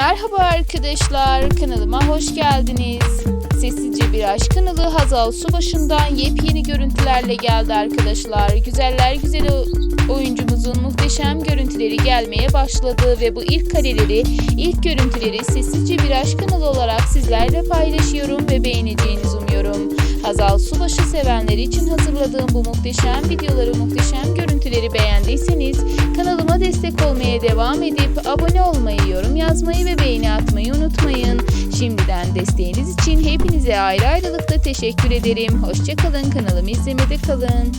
Merhaba arkadaşlar, kanalıma hoş geldiniz. Sessizce Bir Aşk kanalı Hazal Subaşı'ndan yepyeni görüntülerle geldi arkadaşlar. Güzeller güzeli oyuncumuzun muhteşem görüntüleri gelmeye başladı ve bu ilk kareleri, ilk görüntüleri Sessizce Bir Aşk kanalı olarak sizlerle paylaşıyorum ve beğeneceğinizi umuyorum. Hazal Subaşı sevenleri için hazırladığım bu muhteşem videoları, muhteşem görüntüleri destek olmaya devam edip abone olmayı, yorum yazmayı ve beğeni atmayı unutmayın. Şimdiden desteğiniz için hepinize ayrı ayrılıkta teşekkür ederim. Hoşçakalın, kanalımı izlemede kalın.